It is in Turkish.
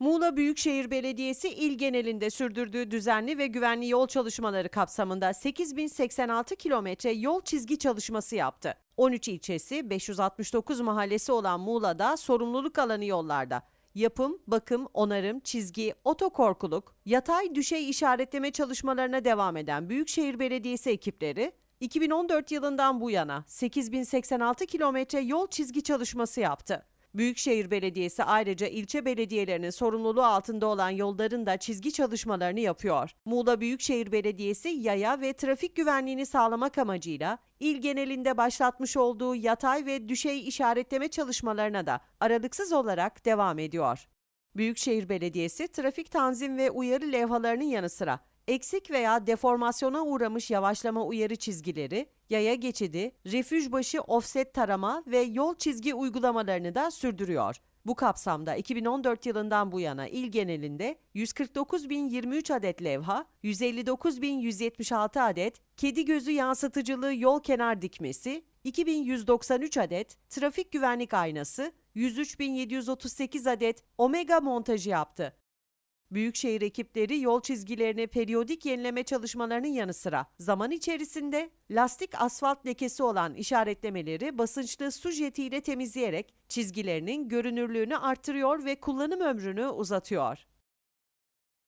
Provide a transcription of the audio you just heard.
Muğla Büyükşehir Belediyesi il genelinde sürdürdüğü düzenli ve güvenli yol çalışmaları kapsamında 8086 kilometre yol çizgi çalışması yaptı. 13 ilçesi, 569 mahallesi olan Muğla'da sorumluluk alanı yollarda yapım, bakım, onarım, çizgi, otokorkuluk, yatay düşey işaretleme çalışmalarına devam eden Büyükşehir Belediyesi ekipleri 2014 yılından bu yana 8086 kilometre yol çizgi çalışması yaptı. Büyükşehir Belediyesi ayrıca ilçe belediyelerinin sorumluluğu altında olan yolların da çizgi çalışmalarını yapıyor. Muğla Büyükşehir Belediyesi yaya ve trafik güvenliğini sağlamak amacıyla il genelinde başlatmış olduğu yatay ve düşey işaretleme çalışmalarına da aralıksız olarak devam ediyor. Büyükşehir Belediyesi trafik tanzim ve uyarı levhalarının yanı sıra eksik veya deformasyona uğramış yavaşlama uyarı çizgileri, yaya geçidi, refüj başı offset tarama ve yol çizgi uygulamalarını da sürdürüyor. Bu kapsamda 2014 yılından bu yana il genelinde 149.023 adet levha, 159.176 adet kedi gözü yansıtıcılığı yol kenar dikmesi, 2193 adet trafik güvenlik aynası, 103.738 adet omega montajı yaptı. Büyükşehir ekipleri yol çizgilerini periyodik yenileme çalışmalarının yanı sıra zaman içerisinde lastik asfalt lekesi olan işaretlemeleri basınçlı su jetiyle temizleyerek çizgilerinin görünürlüğünü artırıyor ve kullanım ömrünü uzatıyor.